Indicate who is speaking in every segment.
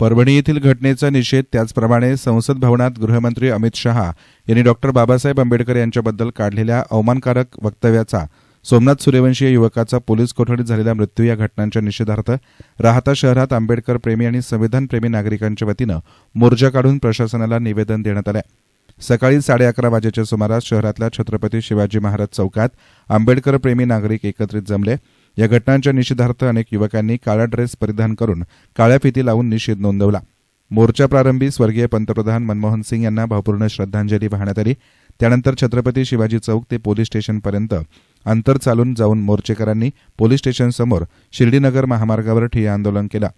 Speaker 1: परभणी येथील घटनेचा निषेध त्याचप्रमाणे संसद भवनात गृहमंत्री अमित शहा यांनी डॉक्टर बाबासाहेब आंबेडकर यांच्याबद्दल काढलेल्या अवमानकारक वक्तव्याचा सोमनाथ सूर्यवंशी या युवकाचा पोलीस कोठडीत झालेला मृत्यू या घटनांच्या निषेधार्थ राहता शहरात आंबेडकर प्रेमी आणि संविधानप्रेमी नागरिकांच्या वतीनं मोर्चा काढून प्रशासनाला निवेदन देण्यात आलं सकाळी साडे अकरा वाजेच्या सुमारास शहरातल्या छत्रपती शिवाजी महाराज चौकात आंबेडकर प्रेमी नागरिक एकत्रित जमले. या घटनांच्या निषेधार्थ अनेक युवकांनी काळा ड्रेस परिधान करून काळ्या फिती लावून निषेध नोंदवला. मोर्चा प्रारंभी स्वर्गीय पंतप्रधान मनमोहन सिंग यांना भावपूर्ण श्रद्धांजली वाहण्यात आली. त्यानंतर छत्रपती शिवाजी चौक ते पोलीस स्टेशनपर्यंत अंतर चालून जाऊन मोर्चेकरांनी पोलीस स्टेशनसमोर शिर्डीनगर महामार्गावर ठिय्या आंदोलन केला.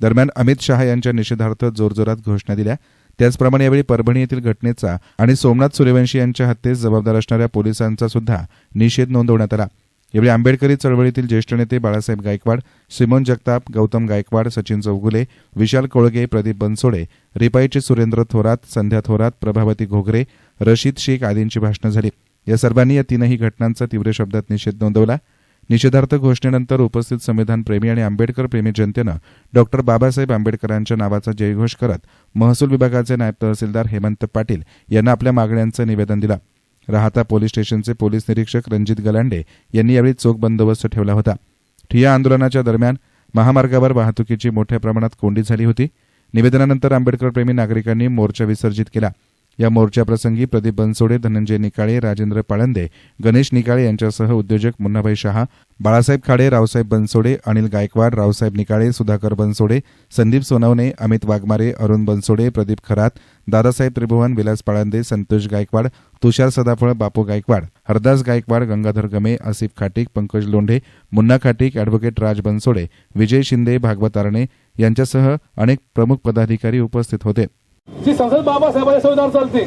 Speaker 1: दरम्यान अमित शहा यांच्या निषेधार्थ जोरजोरात घोषणा दिल्या. त्याचप्रमाणे यावेळी परभणी येथील घटनेचा आणि सोमनाथ सूर्यवंशी यांच्या हत्येस जबाबदार असणाऱ्या पोलिसांचा सुद्धा निषेध नोंदवण्यात आला. यावेळी आंबेडकरी चळवळीतील ज्येष्ठ नेते बाळासाहेब गायकवाड सिमोन जगताप गौतम गायकवाड सचिन चौगुले विशाल कोळगे प्रदीप बनसोडे रिपाईचे सुरेंद्र थोरात संध्या थोरात प्रभावती घोगरे रशीद शेख आदींची भाषणं झाली. या सर्वांनी या तीनही घटनांचा तीव्र शब्दात निषेध नोंदवला. निषेधार्थ घोषणेनंतर उपस्थित संविधान प्रेमी आणि आंबेडकर प्रेमी जनतेनं डॉक्टर बाबासाहेब आंबेडकरांच्या नावाचा जयघोष करत महसूल विभागाचे नायब तहसीलदार हेमंत पाटील यांना आपल्या मागण्यांचं निवेदन दिलं. राहता पोलीस स्टेशनचे पोलीस निरीक्षक रणजित गलांडे यांनी यावेळी चोख बंदोबस्त ठेवला होता. ठिया आंदोलनाच्या दरम्यान महामार्गावर वाहतुकीची मोठ्या प्रमाणात कोंडी झाली होती. निवेदनानंतर आंबेडकरप्रेमी नागरिकांनी मोर्चा विसर्जित केला. या मोर्चाप्रसंगी प्रदीप बनसोडे धनंजय निकाळे राजेंद्र पाळंदे गणेश निकाळे यांच्यासह उद्योजक मुन्नाभाई शहा बाळासाहेब खाडे रावसाहेब बनसोडे अनिल गायकवाड रावसाहेब निकाळे सुधाकर बनसोडे संदीप सोनवणे अमित वाघमारे अरुण बनसोडे प्रदीप खरात दादासाहेब त्रिभुवन विलास पाळंदे संतोष गायकवाड तुषार सदाफळ बापू गायकवाड हरदास गायकवाड गंगाधर गमे आसिफ खाटीक पंकज लोंढे मुन्ना खाटीक अॅडव्होकेट राज बनसोडे विजय शिंदे भागवत आरणे यांच्यासह अनेक प्रमुख पदाधिकारी उपस्थित होते.
Speaker 2: जी संसद बाबासाहेबांच्या संविधान चालते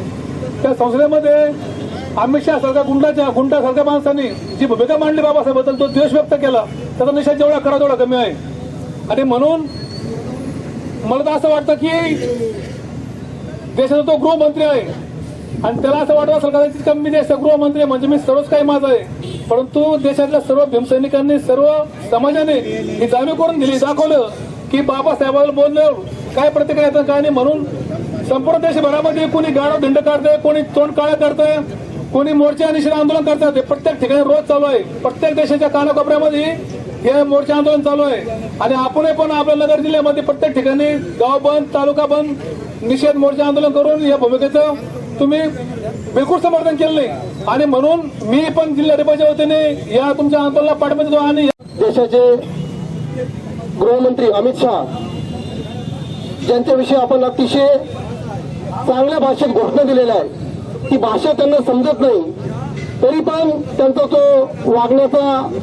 Speaker 2: त्या संसदेमध्ये अमित शहा सारख्या गुंडाच्या गुंडासारख्या माणसांनी जी भूमिका मांडली बाबासाहेबद्दल तो द्वेष व्यक्त केला. त्याचा निषेध जेवढा करा तेवढा कमी आहे. आणि म्हणून मला तर असं वाटतं की देशाचा तो गृहमंत्री आहे. आणि त्याला असं वाटत असेल कदाचित कमी देश गृहमंत्री आहे म्हणजे मी सर्वच काही माझं आहे. परंतु देशातल्या सर्व भीमसैनिकांनी सर्व समाजाने ही जाणीव करून दिली दाखवलं की बाबासाहेबांना बोलण्यावर काय प्रतिक्रिया काय नाही म्हणून संपूर्ण देशभरामध्ये कोणी गाडा दंड काढतंय कोणी तोंड काळं करतंय कोणी मोर्चा निषेध आंदोलन करतात ते प्रत्येक ठिकाणी रोज चालू आहे. प्रत्येक देशाच्या कानाकोपऱ्यामध्ये हे मोर्चे आंदोलन चालू आहे. आणि आपणही पण आपल्या नगर जिल्ह्यामध्ये प्रत्येक ठिकाणी गाव बंद तालुका बंद निषेध मोर्चे आंदोलन करून या भूमिकेचं तुम्ही बिलकुल समर्थन केलं नाही. आणि म्हणून मी पण जिल्हाधिकाऱ्याच्या वतीने या तुमच्या आंदोलनाला पाठिंबा देतो आणि
Speaker 3: देशाचे गृहमंत्री अमित शहा ज्यांच्याविषयी आपण अतिशय चांगल्या भाषेत घोषणा दिलेल्या आहे ती भाषा त्यांना समजत नाही. तरी पण त्यांचा जो वागण्याचा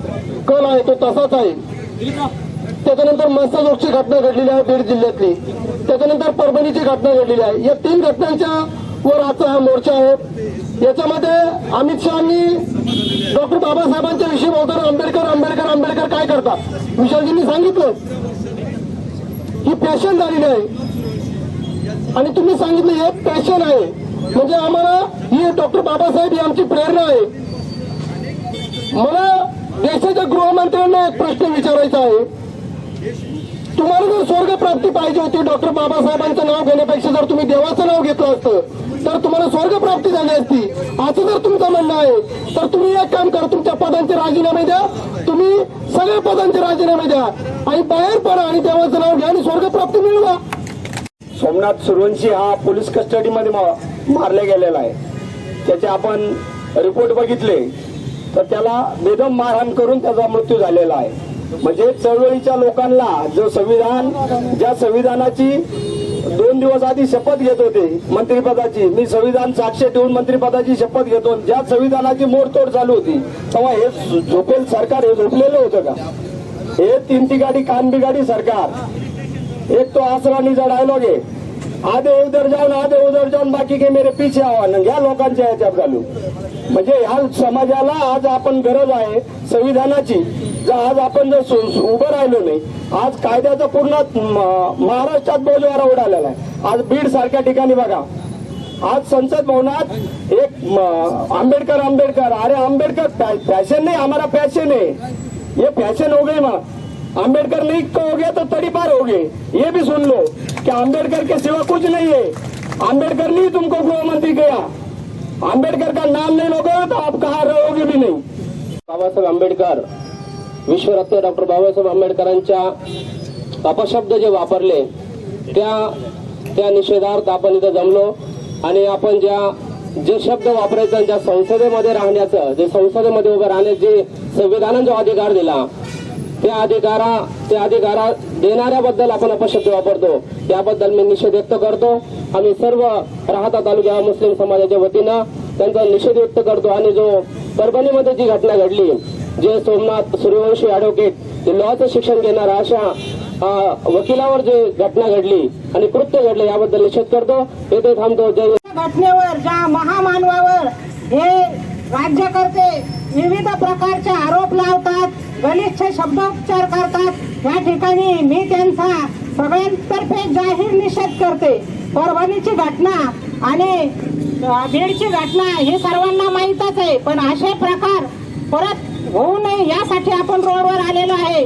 Speaker 3: कल आहे तो तसाच आहे. त्याच्यानंतर मस्ताजोगची घटना घडलेली आहे बीड जिल्ह्यातली. त्याच्यानंतर परभणीची घटना घडलेली आहे. या तीन घटनांच्या वर आजचा हा मोर्चा आहे. याच्यामध्ये अमित शहानी डॉक्टर बाबासाहेबांच्या विषयी बोलताना आंबेडकर आंबेडकर आंबेडकर काय करतात? विशालजींनी सांगितलं. ही पॅशन झालेली आहे. आणि तुम्ही सांगितलं हे पॅशन आहे. म्हणजे आम्हाला ही डॉक्टर बाबासाहेब ही आमची प्रेरणा आहे. मला देशाच्या गृहमंत्र्यांना एक प्रश्न विचारायचा आहे. तुम्हाला जर स्वर्ग प्राप्ती पाहिजे होती डॉक्टर बाबासाहेबांचं नाव घेण्यापेक्षा जर तुम्ही देवाचं नाव घेतलं असतं तर तुम्हाला स्वर्ग प्राप्ती झाली असती. असं जर तुमचं म्हणणं आहे तर तुम्ही एक काम करा तुमच्या पदांचे राजीनामे द्या. तुम्ही सगळ्या पदांचे राजीनामे द्या. आणि बाहेर पडा आणि देवाचं नाव घ्या आणि स्वर्ग प्राप्ती मिळवा.
Speaker 4: सोमनाथ सुरवंशी हा पोलीस कस्टडीमध्ये मारला गेलेला आहे. त्याचे आपण रिपोर्ट बघितले. तर त्याला बेदम मारहाण करून त्याचा मृत्यू झालेला आहे. म्हणजे चळवळीच्या लोकांना जो संविधान ज्या संविधानाची दोन दिवस आधी शपथ घेत होते मंत्रिपदाची मी संविधान साक्ष ठेवून मंत्रिपदाची शपथ घेतो ज्या संविधानाची मोडतोड चालू होती तेव्हा हे झोपेल सरकार हे झोपलेलं होतं का? हे तीन ती गाडी कान बिगाडी सरकार. एक तो आसरानीचा डायलॉग आहे आधे उधर जाऊन आधे उधर जाऊन बाकी के मेरे पीछे आव्हान या लोकांच्या ह्याच्यात घालू. म्हणजे ह्या समाजाला आज आपण गरज आहे संविधानाची. जर आज आपण जर सु- उभं राहिलो नाही आज कायद्याचा पूर्ण म- महाराष्ट्रात बोजवारा उडालेला आहे. आज बीड सारख्या ठिकाणी बघा. आज संसद भवनात एक आंबेडकर आंबेडकर. अरे आंबेडकर फॅशन नाही आम्हाला फॅशन आहे. हे फॅशन हो गई मला
Speaker 5: अंबेडकर नहीं कहोगे तो तड़ी पार होगे ये भी सुन लो कि अंबेडकर के सिवा कुछ नहीं है। अंबेडकर ने तुमको गृह मंत्री किया। अंबेडकर का नाम नहीं लोगे तो आप कहा रहोगे भी नहीं।
Speaker 6: बाबासाहेब आंबेडकर विश्वरत्न डॉक्टर बाबासाहेब आंबेडकरांच्या अपशब्द जे वापरले त्या त्या निषेधार्थ आपण इथं जमलो आणि आपण ज्या जे शब्द वापरायचं ज्या संसदेमध्ये राहण्याचं जे संसदेमध्ये उभं राहण्याचे जे संविधानाने जो अधिकार दिला त्या अधिकारा त्या अधिकारा देणाऱ्याबद्दल आपण अपशब्द वापरतो. त्याबद्दल मी निषेध व्यक्त करतो. आम्ही सर्व राहता तालुक्या मुस्लिम समाजाच्या वतीनं त्यांचा निषेध व्यक्त करतो. आणि जो परभणीमध्ये जी घटना घडली जे सोमनाथ सूर्यवंशी ॲडव्होकेट लॉचं शिक्षण घेणारा अशा वकिलावर जे घटना घडली आणि कृत्य घडलं याबद्दल निषेध करतो. येथे थांबतो. जय
Speaker 7: घटनेवर ज्या महामानवावर हे राज्यकर्ते विविध प्रकारचे आरोप लावतात गलिच्छ शब्दोपचार करतात. या ठिकाणी मी त्यांचा सगळ्यांतर्फे जाहीर निषेध करते. परभणीची घटना आणि बीडची घटना हे सर्वांना माहीतच आहे. पण असे प्रकार परत होऊ नये यासाठी आपण रोडवर आलेलो आहे.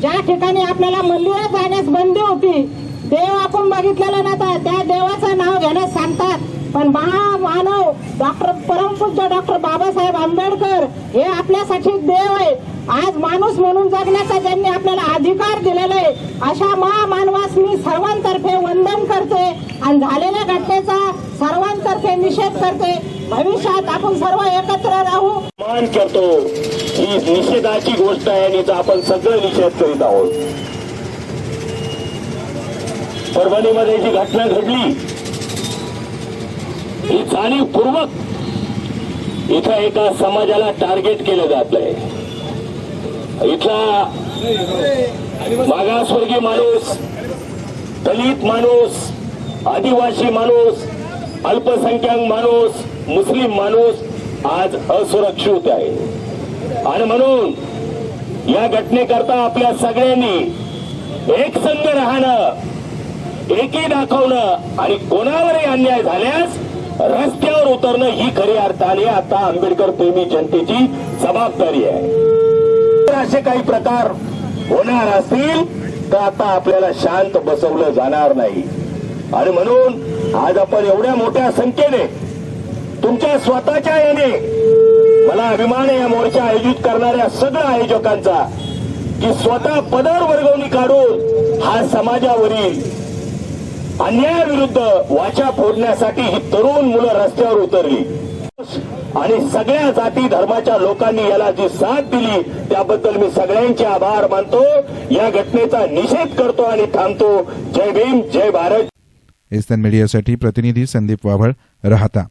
Speaker 7: ज्या ठिकाणी आपल्याला मंदिरात जाण्यास बंदी होती देव आपण बघितलेला नव्हता. त्या देवाचं नाव घेण्यास सांगतात. पण महामानव डॉक्टर परमपूज्य डॉक्टर बाबासाहेब आंबेडकर हे आपल्यासाठी देव आहे आज माणूस म्हणून जगण्याचा ज्यांनी आपल्याला अधिकार दिलेला आहे अशा महामानवास मी सर्वांतर्फे वंदन करते आणि झालेल्या घटनेचा सर्वांतर्फे निषेध करते. भविष्यात आपण सर्व एकत्र राहू.
Speaker 5: मान करतो. ही निषेधाची गोष्ट आहे आणि आपण सगळं निषेध करीत आहोत. परभणीमध्ये जी घटना घडली ही जाणीवपूर्वक इथं एका समाजाला टार्गेट केलं जात आहे इथला मागासवर्गीय माणूस दलित माणूस आदिवासी माणूस अल्पसंख्याक माणूस मुस्लिम माणूस आज असुरक्षित आहे. आणि म्हणून या घटनेकरता आपल्या सगळ्यांनी एक संघ राहणं एकी दाखवणं आणि कोणावरही अन्याय झाल्यास रस्त्यावर उतरणं ही खरी अर्थाने आता आंबेडकर प्रेमी जनतेची जबाबदारी आहे. असे काही प्रकार होणार असतील तर आता आपल्याला शांत बसवलं जाणार नाही. आणि म्हणून आज आपण एवढ्या मोठ्या संख्येने तुमच्या स्वतःच्या याने मला अभिमान या मोर्चा आयोजित करणाऱ्या सगळ्या आयोजकांचा की स्वतः पदर वर्गवणी काढून हा समाजावरील अन्यायाविरुद्ध वाचा फोडण्यासाठी ही तरुण मुलं रस्त्यावर उतरली. आणि सगळ्या जाती धर्माच्या लोकांनी याला जी साथ दिली त्याबद्दल मी सगळ्यांचे आभार मानतो. या घटनेचा निषेध करतो आणि थांबतो. जय भीम जय भारत.
Speaker 1: एसन मीडियासाठी प्रतिनिधी संदीप वाभळ राहता.